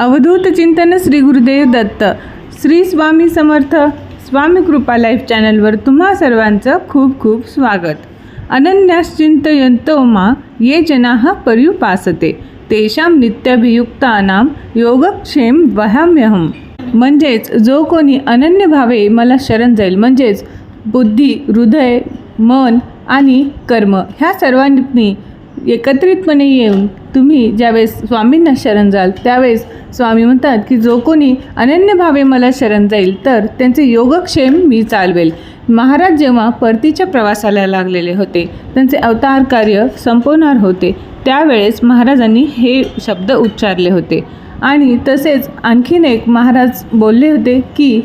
अवधूत चिंतन श्री गुरुदेव दत्त. श्री स्वामी समर्थ स्वामी कृपा लाईफ चॅनलवर तुम्हा सर्वांचं खूप खूप स्वागत. अनन्याश्चिंतयन्तो मा ये जनाः पर्युपासते. तेषां नित्यभियुक्तानां योगक्षेम वहाम्यहम. म्हणजेच जो कोणी अनन्य भावे मला शरण जाईल म्हणजेच बुद्धी हृदय मन आणि कर्म ह्या सर्वांनी एकत्रितपणे येऊन तुम्ही ज्यावेळेस स्वामींना शरण जाल त्यावेळेस स्वामी म्हणतात की जो कोणी अनन्य भावे मला शरण जाईल तर त्यांचे योगक्षेम मी चालवेल. महाराज जेव्हा परतीच्या प्रवासाला लागलेले होते त्यांचे अवतार कार्य संपवणार होते त्यावेळेस महाराजांनी हे शब्द उच्चारले होते. आणि तसेच आणखीन एक महाराज बोलले होते की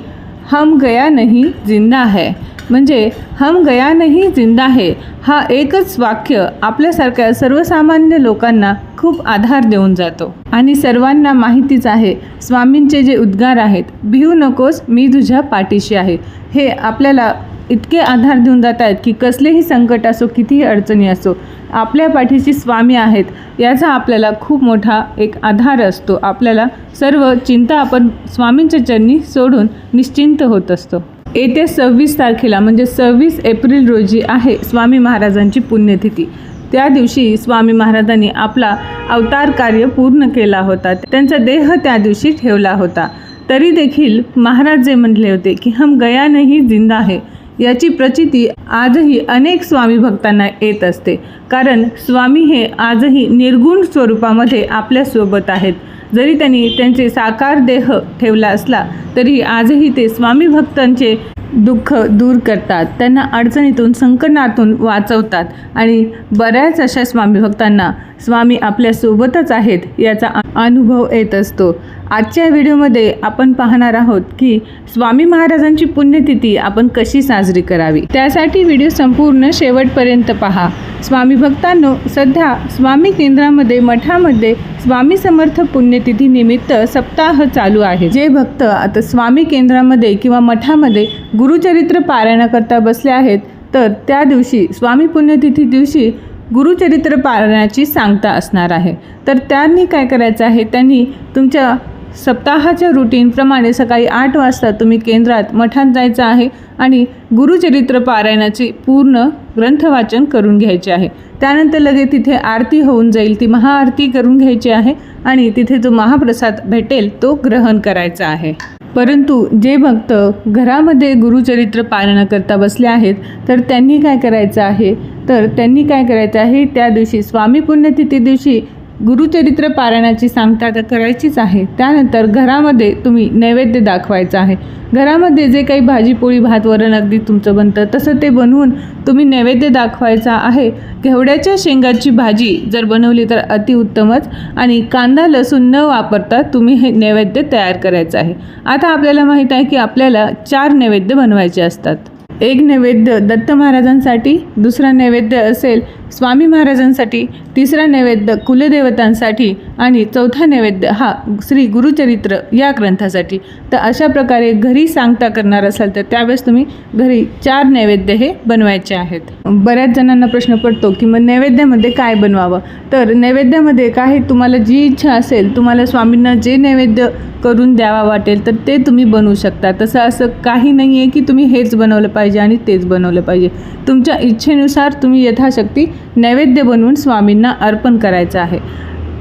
हम गया नहीं जिंदा है. म्हणजे हम गया नहीं जिंदा है हा एकच वाक्य आपल्यासारख्या सर्वसामान्य लोकांना खूप आधार देऊन जातो. आणि सर्वांना माहितीच आहे स्वामींचे जे उद्गार आहेत भिवू नकोस मी तुझ्या पाठीशी आहे. हे आपल्याला इतके आधार देऊन जात आहेत की कसलेही संकट असो कितीही अडचणी असो आपल्या पाठीशी स्वामी आहेत याचा आपल्याला खूप मोठा एक आधार असतो. आपल्याला सर्व चिंता आपण स्वामींच्या चरणी सोडून निश्चिंत होत असतो. येत्या सव्वीस तारखेला म्हणजे सव्वीस एप्रिल रोजी आहे स्वामी महाराजांची पुण्यतिथी. त्या दिवशी स्वामी महाराजांनी आपला अवतार कार्य पूर्ण केला होता. त्यांचा देह त्या दिवशी ठेवला होता. तरी देखील महाराज जे म्हटले होते की हम गया नाही जिंदा आहे याची प्रचिती आजही अनेक स्वामी भक्तांना येत असते. कारण स्वामी हे आजही निर्गुण स्वरूपामध्ये आपल्यासोबत आहेत. जरी त्यांनी त्यांचे साकार देह ठेवला असला तरी आजही ते स्वामी भक्तांचे दुःख दूर करतात. त्यांना अडचणीतून संकटातून वाचवतात. आणि बऱ्याच अशा स्वामी भक्तांना स्वामी आपल्यासोबतच आहेत याचा अनुभव येत असतो. आजच्या व्हिडिओमध्ये आपण पाहणार आहोत की स्वामी महाराजांची पुण्यतिथी आपण कशी साजरी करावी? त्यासाठी व्हिडिओ संपूर्ण शेवटपर्यंत पहा. स्वामी भक्तांनो सध्या स्वामी केंद्रामध्ये मठामध्ये स्वामी समर्थ पुण्यतिथी निमित्त सप्ताह चालू आहे. जे भक्त आता स्वामी केंद्रामध्ये किंवा मठामध्ये गुरुचरित्र पारायणाकरता बसले आहेत तर त्या दिवशी स्वामी पुण्यतिथी दिवशी गुरुचरित्र पारायणाची सांगता असणार आहे. तर त्यांनी काय करायचं आहे? त्यांनी तुमच्या सप्ताहाच्या रुटीनप्रमाणे सकाळी आठ वाजता तुम्ही केंद्रात मठात जायचं आहे आणि गुरुचरित्र पारायणाची पूर्ण ग्रंथवाचन करून घ्यायचे आहे. त्यानंतर लगेच तिथे आरती होऊन जाईल ती महाआरती करून घ्यायची आहे आणि तिथे जो महाप्रसाद भेटेल तो ग्रहण करायचा आहे. परंतु जे भक्त घरामध्ये गुरुचरित्र पालनाकरता बसले आहेत तर त्यांनी काय करायचं आहे? तर त्यांनी काय करायचं आहे? त्या दिवशी स्वामी पुण्यतिथी दिवशी गुरुचरित्र पारायणाची सांगता तर करायचीच आहे. त्यानंतर घरामध्ये तुम्ही नैवेद्य दाखवायचं आहे. घरामध्ये जे काही भाजी पोळी भात वरण अगदी तुमचं बनतं तसं ते बनवून तुम्ही नैवेद्य दाखवायचा आहे. घेवड्याच्या शेंगाची भाजी जर बनवली तर अतिउत्तमच आणि कांदा लसूण न वापरता तुम्ही हे नैवेद्य तयार करायचं आहे. आता आपल्याला माहीत आहे की आपल्याला चार नैवेद्य बनवायचे असतात. एक नैवेद्य दत्त महाराजांसाठी दुसरा नैवेद्य असेल स्वामी महाराजांसाठी तिसरा नैवेद्य कुलदेवतांसाठी आणि चौथा नैवेद्य हा श्री गुरुचरित्र या ग्रंथासाठी. तर अशा प्रकारे घरी सांगता करणार असाल तर त्यावेळेस तुम्ही घरी चार नैवेद्य हे बनवायचे आहेत. बऱ्याच जणांना प्रश्न पडतो की मग नैवेद्यामध्ये काय बनवावं? तर नैवेद्यामध्ये काही तुम्हाला जी इच्छा असेल तुम्हाला स्वामींना जे नैवेद्य करून द्यावा वाटेल तर ते तुम्ही बनवू शकता. तसं असं काही नाही आहे की तुम्ही हेच बनवलं पाहिजे आणि तेच बनवलं पाहिजे. तुमच्या इच्छेनुसार तुम्ही यथाशक्ती नैवेद्य बनवून स्वामींना अर्पण करायचं आहे.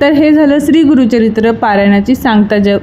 तर हे झालं श्री गुरुचरित्र पारायणाची सांगता ज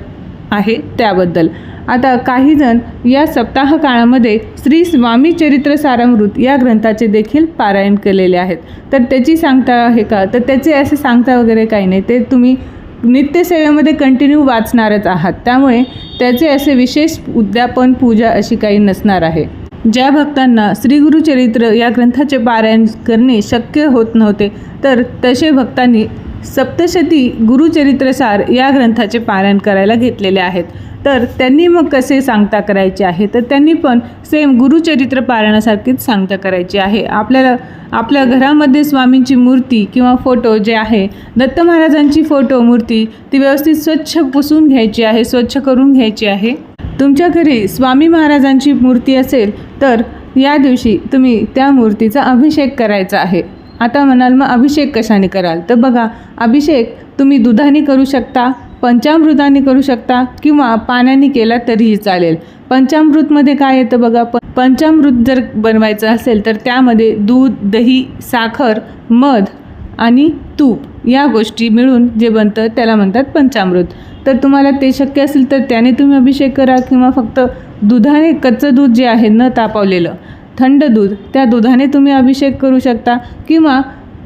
आहे त्याबद्दल. आता काहीजण या सप्ताह काळामध्ये श्री स्वामी चरित्र सारामृत या ग्रंथाचे देखील पारायण केलेले आहेत. तर त्याची सांगता आहे का? तर त्याचे असे सांगता वगैरे काही नाही. ते तुम्ही नित्यसेवेमध्ये कंटिन्यू वाचणारच आहात. त्यामुळे त्याचे असे विशेष उद्यापन पूजा अशी काही नसणार आहे. ज्या भक्तांना श्री गुरुचरित्र या ग्रंथाचे पारायण करणे शक्य होत नव्हते तर तसे भक्तांनी सप्तशती गुरुचरित्रसार या ग्रंथाचे पारायण करायला घेतलेले आहेत. तर त्यांनी मग कसे सांगता करायचे आहे? तर त्यांनी पण सेम गुरुचरित्र पारायणासारखीच सांगता करायची आहे. आपल्याला आपल्या घरामध्ये स्वामींची मूर्ती किंवा फोटो जे आहे दत्त महाराजांची फोटो मूर्ती ती व्यवस्थित स्वच्छ पुसून घ्यायची आहे स्वच्छ करून घ्यायची आहे? तुमच्या घरी स्वामी महाराजांची मूर्ती असेल तर या दिवशी तुम्ही त्या मूर्तीचा अभिषेक करायचा आहे. आता म्हणाल मग अभिषेक कशाने कराल? तर बघा अभिषेक तुम्ही दुधाने करू शकता पंचामृताने करू शकता किंवा पाण्याने केला तरीही चालेल. पंचामृतमध्ये काय येतं बघा प पंचामृत जर बनवायचं असेल तर त्यामध्ये दूध दही साखर मध आणि तूप या गोष्टी मिळून जे बनतं त्याला म्हणतात पंचामृत. तर तुम्हाला ते शक्य असेल तर त्याने तुम्ही अभिषेक करा किंवा फक्त दुधाने कच्चं दूध जे आहे न तापवलेलं थंड दूध त्या दुधाने तुम्ही अभिषेक करू शकता किंवा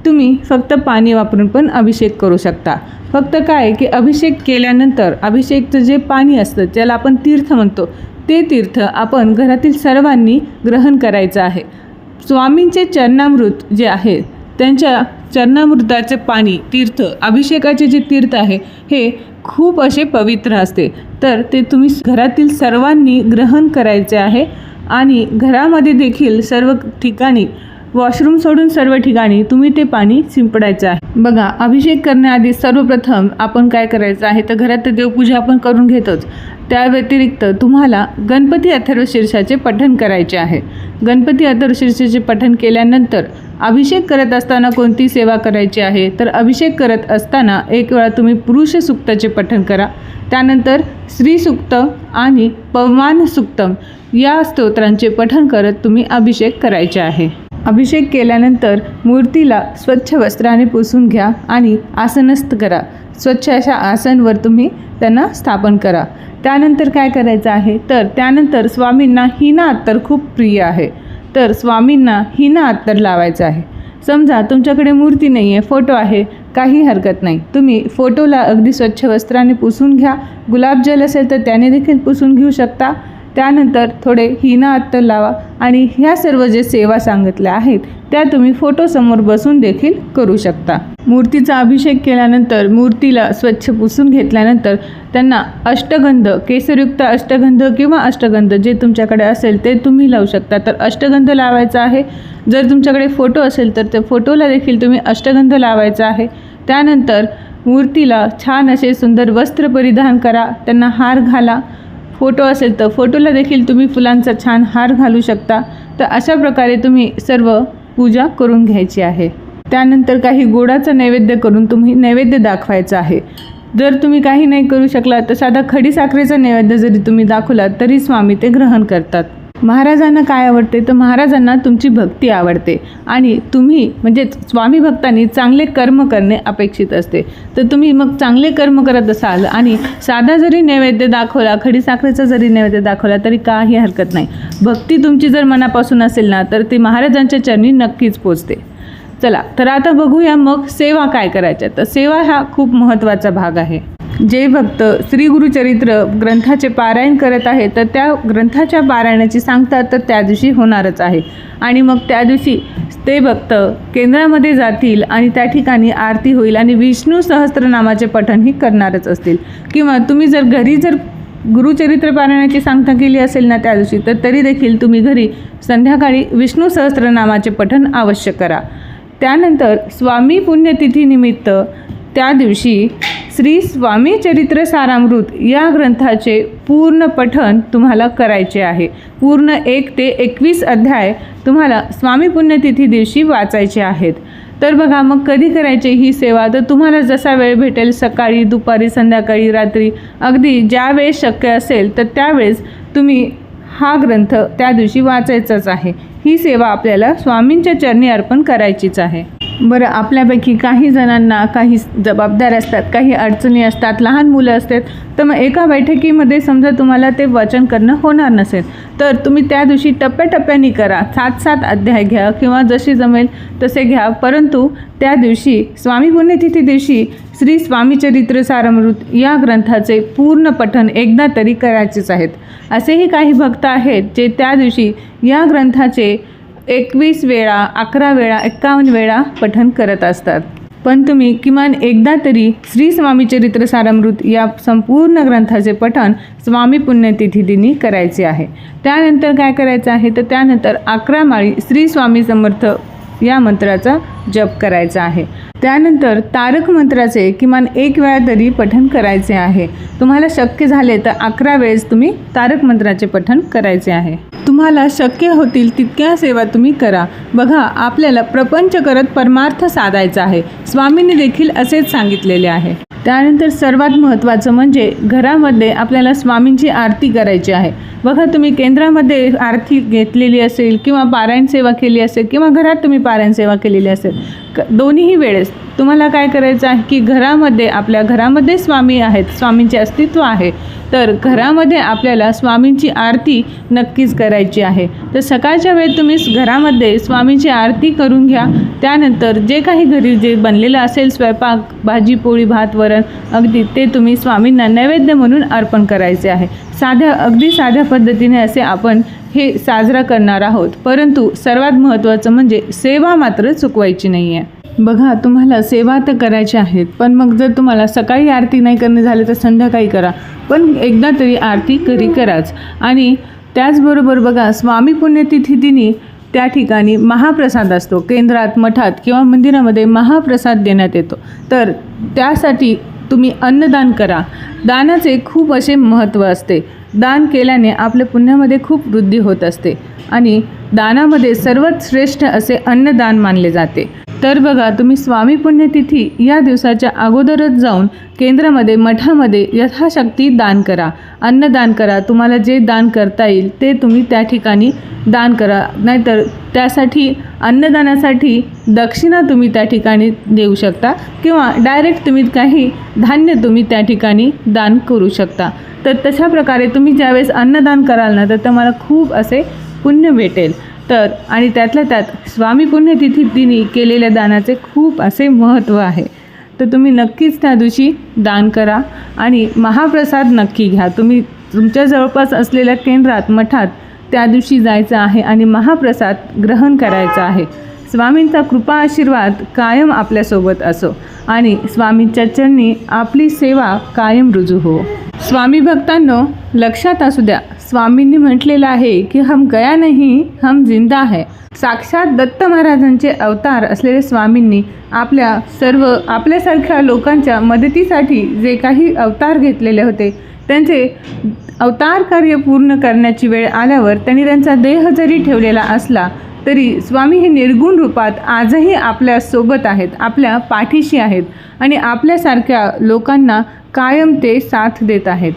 तुम्ही फक्त पाणी वापरून पण अभिषेक करू शकता. फक्त काय की अभिषेक केल्यानंतर अभिषेकचं जे पाणी असतं ज्याला आपण तीर्थ म्हणतो ते तीर्थ आपण घरातील सर्वांनी ग्रहण करायचं आहे. स्वामींचे चरणामृत जे आहे त्यांच्या चरणामृताचे पाणी तीर्थ अभिषेकाचे जे तीर्थ आहे हे खूप असे पवित्र असते. तर ते तुम्ही घरातील सर्वांनी ग्रहण करायचे आहे आणि घरामध्ये देखील सर्व ठिकाणी वॉशरूम सोडून सर्व ठिकाणी तुम्ही ते पाणी शिंपडायचं आहे. बघा अभिषेक करण्याआधी सर्वप्रथम आपण काय करायचं आहे? तर घरात तर देवपूजा आपण करून घेतोच. त्या व्यतिरिक्त तुम्हाला गणपती अथर्व शीर्षाचे पठण करायचे आहे. गणपती अथर्वशीर्षाचे पठण केल्यानंतर अभिषेक करत असताना कोणती सेवा करायची आहे? तर अभिषेक करत असताना एक वेळा तुम्ही पुरुष सुक्ताचे पठण करा. त्यानंतर स्त्री सुक्त आणि पवमान सुक्तम या स्तोत्रांचे पठण करत तुम्ही अभिषेक करायचे आहे. अभिषेक केल्यानंतर मूर्तीला स्वच्छ वस्त्राने पुसून घ्या आणि आसनस्थ करा. स्वच्छ अशा आसनवर तुम्ही त्यांना स्थापन करा. त्यानंतर काय करायचं आहे? तर त्यानंतर स्वामींना हिना अत्तर खूप प्रिय आहे. तर स्वामींना हिना अत्तर लावायचं आहे. समजा तुमच्याकडे मूर्ती नाही आहे फोटो आहे काही हरकत नाही. तुम्ही फोटोला अगदी स्वच्छ वस्त्राने पुसून घ्या. गुलाबजल असेल तर त्याने देखील पुसून घेऊ शकता. त्यानंतर थोडे हिना अत्तर लावा आणि ह्या सर्व जे सेवा सांगितल्या आहेत त्या तुम्ही फोटोसमोर बसून देखील करू शकता. मूर्तीचा अभिषेक केल्यानंतर मूर्तीला स्वच्छ पुसून घेतल्यानंतर त्यांना अष्टगंध केसरयुक्त अष्टगंध किंवा अष्टगंध जे तुमच्याकडे असेल ते तुम्ही लावू शकता. तर अष्टगंध लावायचा आहे. जर तुमच्याकडे फोटो असेल तर त्या फोटोला देखील तुम्ही अष्टगंध लावायचा आहे. त्यानंतर मूर्तीला छान असे सुंदर वस्त्र परिधान करा. त्यांना हार घाला. फोटो असेल तर फोटोला देखील तुम्ही फुलांचा छान हार घालू शकता. तर अशा प्रकारे तुम्ही सर्व पूजा करून घ्यायची आहे. त्यानंतर काही गोडाचा नैवेद्य करून तुम्ही नैवेद्य दाखवायचा आहे. जर तुम्ही काही नाही करू शकला तर साधा खडीसाखरेचा नैवेद्य जरी तुम्ही दाखवला तरी स्वामी ते ग्रहण करतात. महाराजांना काय आवडते? तर महाराजांना तुमची भक्ती आवडते. आणि तुम्ही म्हणजे स्वामी भक्तांनी चांगले कर्म करणे अपेक्षित असते. तर तुम्ही मग चांगले कर्म करत असाल आणि साधा जरी नैवेद्य दाखवला खडीसाखरेचा जरी नैवेद्य दाखवला तरी काही हरकत नाही. भक्ती तुमची जर मनापासून असेल ना तर ती महाराजांच्या चरणी नक्कीच पोचते. चला तर आता बघूया मग सेवा काय करायच्या. तर सेवा हा खूप महत्त्वाचा भाग आहे. जे भक्त श्री गुरुचरित्र ग्रंथाचे पारायण करत आहे तर त्या ग्रंथाच्या पारायणाची सांगतात तर त्या दिवशी होणारच आहे. आणि मग त्या दिवशी ते भक्त केंद्रामध्ये जातील आणि त्या ठिकाणी आरती होईल आणि विष्णू सहस्त्रनामाचे पठणही करणारच असतील. किंवा तुम्ही जर घरी जर गुरुचरित्र पारायणाची सांगता केली असेल ना त्या दिवशी तर तरी देखील तुम्ही घरी संध्याकाळी विष्णू सहस्त्रनामाचे पठण अवश्य करा. त्यानंतर स्वामी पुण्यतिथीनिमित्त त्या दिवशी श्री स्वामी चरित्र सारामृत या ग्रंथाचे पूर्ण पठन तुम्हाला करायचे आहे. पूर्ण एक ते एकवीस अध्याय तुम्हाला स्वामी पुण्यतिथी दिवशी वाचायचे आहेत. तर बघा मग कधी करायची ही सेवा? तर तुम्हाला जसा वेळ भेटेल सकाळी दुपारी संध्याकाळी रात्री अगदी ज्या वेळेस शक्य असेल तर त्यावेळेस तुम्ही हा ग्रंथ त्या दिवशी वाचायचाच आहे. ही सेवा आपल्याला स्वामींच्या चरणी अर्पण करायचीच आहे. बरं आपल्यापैकी काही जणांना काही जबाबदार असतात काही अडचणी असतात लहान मुलं असतात तर मग एका बैठकीमध्ये समजा तुम्हाला ते वाचन करणं होणार नसेल तर तुम्ही त्या दिवशी टप्प्याटप्प्याने करा सात सात अध्याय घ्या किंवा जसे जमेल तसे घ्या परंतु त्या दिवशी स्वामी पुण्यतिथी दिवशी श्री स्वामीचरित्र सारमृत या ग्रंथाचे पूर्ण पठन एकदा तरी करायचेच आहेत. असेही काही भक्त आहेत जे त्या दिवशी या ग्रंथाचे एकवीस वेळा अकरा वेळा एक्कावन्न वेळा पठन करत असतात. पण तुम्ही किमान एकदा तरी श्री स्वामी चरित्र सारामृत या संपूर्ण ग्रंथाचे पठण स्वामी पुण्यतिथी दिनी करायचे आहे. त्यानंतर काय करायचं आहे? तर त्यानंतर अकरा माळी श्री स्वामी समर्थ या मंत्राचा जप करायचा आहे. त्यानंतर तारक मंत्राचे किमान एक वेळा तरी पठण करायचे आहे. तुम्हाला शक्य झाले तर अकरा वेळेस तुम्ही तारक मंत्राचे पठण करायचे आहे. तुम्हाला शक्य होतील तितक्या सेवा तुम्ही करा. बघा आपल्याला प्रपंच करत परमार्थ साधायचा आहे. स्वामींनी देखील असेच सांगितलेले आहे. त्यानंतर सर्वात महत्त्वाचं म्हणजे घरामध्ये आपल्याला स्वामींची आरती करायची आहे. बघा तुम्ही केंद्रामध्ये आरती घेतलेली असेल किंवा पारायण सेवा केली असेल किंवा घरात तुम्ही पारायण सेवा केलेली असेल क दोन्हीही वेळेस. तुम्हाला काय करायचं आहे की घरामध्ये आपल्या घरामध्ये स्वामी आहेत स्वामींचे अस्तित्व आहे. तर घरामध्ये आपल्याला स्वामींची आरती नक्कीच करायची आहे. तर सकाळच्या वेळेत तुम्ही घरामध्ये स्वामींची आरती करून घ्या. त्यानंतर जे काही घरी जे बनलेलं असेल स्वयंपाक भाजी पोळी भात वरण अगदी ते तुम्ही स्वामींना नैवेद्य म्हणून अर्पण करायचे आहे. साध्या अगदी साध्या पद्धतीने असे आपण हे साजरा करणार आहोत. परंतु सर्वात महत्त्वाचं म्हणजे सेवा मात्र चुकवायची नाही आहे बघा तुम्हाला सेवा तर करायच्या आहेत पण मग जर तुम्हाला सकाळी आरती नाही करणे झाले तर संध्याकाळी करा. पण एकदा तरी आरती करी कराच. आणि त्याचबरोबर बघा स्वामी पुण्यतिथी दिनी त्या ठिकाणी महाप्रसाद असतो. केंद्रात मठात किंवा मंदिरामध्ये महाप्रसाद देण्यात येतो. तर त्यासाठी तुम्ही अन्नदान करा. दानाचे खूप असे महत्त्व असते. दान केल्याने आपल्या पुण्यामध्ये खूप वृद्धी होत असते आणि दानामध्ये सर्वात श्रेष्ठ असे अन्नदान मानले जाते. तर बघा तुम्ही स्वामी पुण्यतिथी या दिवसाच्या अगोदरच जाऊन केंद्रामध्ये मठामध्ये यथाशक्ती दान करा. अन्नदान करा. तुम्हाला जे दान करता येईल ते तुम्ही त्या ठिकाणी दान करा. नाहीतर त्यासाठी अन्नदानासाठी दक्षिणा तुम्ही त्या ठिकाणी देऊ शकता किंवा डायरेक्ट तुम्ही काही धान्य तुम्ही त्या ठिकाणी दान करू शकता. तर तशा प्रकारे तुम्ही ज्यावेळेस अन्नदान कराल ना तर तुम्हाला खूप असे पुण्य भेटेल. तर आणि त्यातल्या त्यात स्वामी पुण्यतिथी दिनी केलेल्या दानाचे खूप असे महत्त्व आहे. तर तुम्ही नक्कीच त्या दिवशी दान करा आणि महाप्रसाद नक्की घ्या. तुम्ही तुमच्या जवळपास असलेल्या केंद्रात मठात त्या दिवशी जायचं आहे आणि महाप्रसाद ग्रहण करायचा आहे. स्वामींचा कृपा आशीर्वाद कायम आपल्यासोबत असो आणि स्वामींच्या चरणी आपली सेवा कायम रुजू हो. स्वामी भक्तांनो लक्षात असू द्या स्वामींनी म्हटलेलं आहे की हम गया नाही हम जिंदा है. साक्षात दत्त महाराजांचे अवतार असलेले स्वामींनी आपल्या सर्व आपल्यासारख्या लोकांच्या मदतीसाठी जे काही अवतार घेतलेले होते त्यांचे अवतार कार्य पूर्ण करण्याची वेळ आल्यावर त्यांनी त्यांचा देह जरी ठेवलेला असला तरी स्वामी हे निर्गुण रूपात आजही आपल्यासोबत आहेत आपल्या पाठीशी आहेत आणि आपल्यासारख्या लोकांना कायम ते साथ देत आहेत.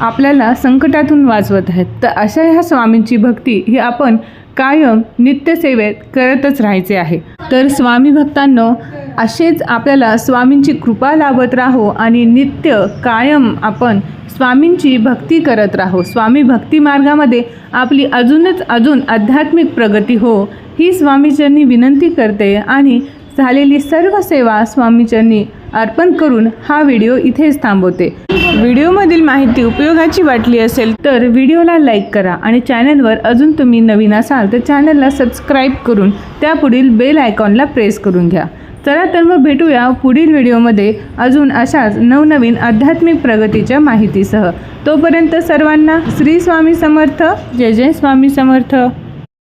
आपल्याला संकटातून वाचवत आहेत. तर अशा ह्या स्वामींची भक्ती ही आपण कायम नित्यसेवेत करतच राहायचे आहे. तर स्वामी भक्तांनो असेच आपल्याला स्वामींची कृपा लाभत राहो आणि नित्य कायम आपण स्वामींची भक्ती करत राहो. स्वामी भक्ती मार्गामध्ये आपली अजूनच अजून आध्यात्मिक प्रगती हो ही स्वामीचरणी विनंती करते आणि झालेली सर्व सेवा स्वामीचरणी अर्पण करून हा व्हिडिओ इथेच थांबवते. व्हिडिओमधील माहिती उपयोगाची वाटली असेल तर व्हिडिओला लाईक करा आणि चॅनलवर अजून तुम्ही नवीन असाल तर चॅनलला सबस्क्राईब करून त्यापुढील बेल आयकॉनला प्रेस करून घ्या. चला तर मग भेटूया पुढील व्हिडिओमध्ये. अजून अशाच नवनवीन आध्यात्मिक प्रगतीच्या माहितीसह. तोपर्यंत सर्वांना श्री स्वामी समर्थ. जय जय स्वामी समर्थ.